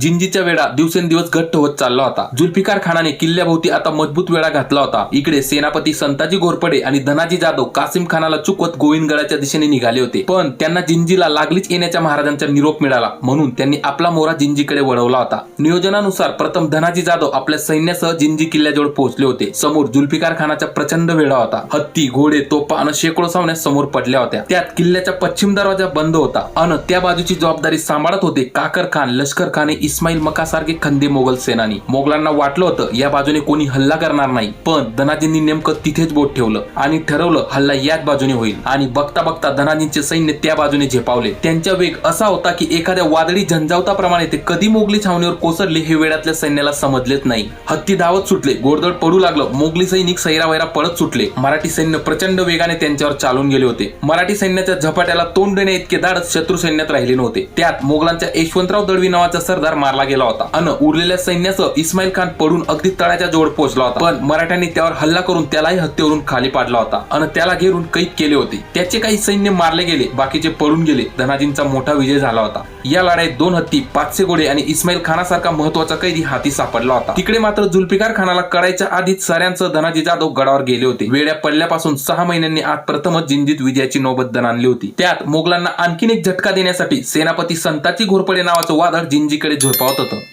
जिंजीचा वेढा दिवसेंदिवस घट्ट होत चालला होता. जुल्फिकार खानाने किल्ल्याभोवती आता मजबूत वेळा घातला होता. इकडे सेनापती संताजी घोरपडे आणि धनाजी जाधव कासिम खानाला चुकवत गोविंदगडाच्या दिशेने निघाले होते. पण त्यांना जिंजीला लागलीच येण्याच्या महाराजांचा निरोप मिळाला. म्हणून त्यांनी आपला मोरा जिंजीकडे वळवला होता. नियोजनानुसार प्रथम धनाजी जाधव आपल्या सैन्यासह जिंजी किल्ल्याजवळ पोहोचले होते. समोर जुल्फिकार खानाचा प्रचंड वेढा होता. हत्ती घोडे तोफा आणि शेकडो सावण्या समोर पडल्या होत्या. त्यात किल्ल्याचा पश्चिम दरवाजा बंद होता. अन त्या बाजूची जबाबदारी सांभाळत होते काकर खान लष्कर खाने इस्माईल मका सारखे खंदे मोगल सेनानी. मोगलांना वाटलं होतं या बाजूने कोणी हल्ला करणार नाही. पण धनाजींनी नेमकं तिथेच बोट ठेवलं आणि ठरवलं हल्ला याच बाजूने होईल. आणि बघता बघता धनाजींचे सैन्य त्या बाजूने झेपावले. त्यांचा वेग असा होता की एखाद्या वादळी झंझावताप्रमाणे ते कधी मोगली छावणीवर कोसळले हे वेळातल्या सैन्याला समजलेच नाही. हत्ती धावत सुटले गोडदड पडू लागलं मोगली सैनिक सैरावैरा पळत सुटले. मराठी सैन्य प्रचंड वेगाने त्यांच्यावर चालून गेले होते. मराठी सैन्याच्या झपाट्याला तोंड देण्या इतके धाडस शत्रू सैन्यात राहिले नव्हते. त्यात मोगलांच्या यशवंतराव दळवी नावाचा सरदार मारला गेला होता. अन उरलेल्या सैन्याचं इस्माईल खान पडून अगदी तळाच्या जवळ पोहोचला होता. पण मराठ्यांनी त्यावर हल्ला करून त्यालाही हत्येवरून खाली पाडला होता. आणि त्याला घेरून कैद केले होते. त्याचे काही सैन्य मारले गेले बाकीचे पळून गेले. धनाजींचा मोठा विजय झाला होता. या लढाईत दोन हत्ती पाचशे घोडे आणि इस्माईल खानासारखा महत्त्वाचा कैदी हाती सापडला होता. तिकडे मात्र जुल्फिकार खानाला कळायच्या आधीच साऱ्यांसह धनाजी जाधव गडावर गेले होते. वेड्या पडल्यापासून सहा महिन्यांनी आज प्रथमच जिंजीत विजयाची नौबत दण आणली होती. त्यात मोगलांना आणखीन एक झटका देण्यासाठी सेनापती संताची घोरपडे नावाचं वादळ जिंजीकडे зүгээр бодоод байна.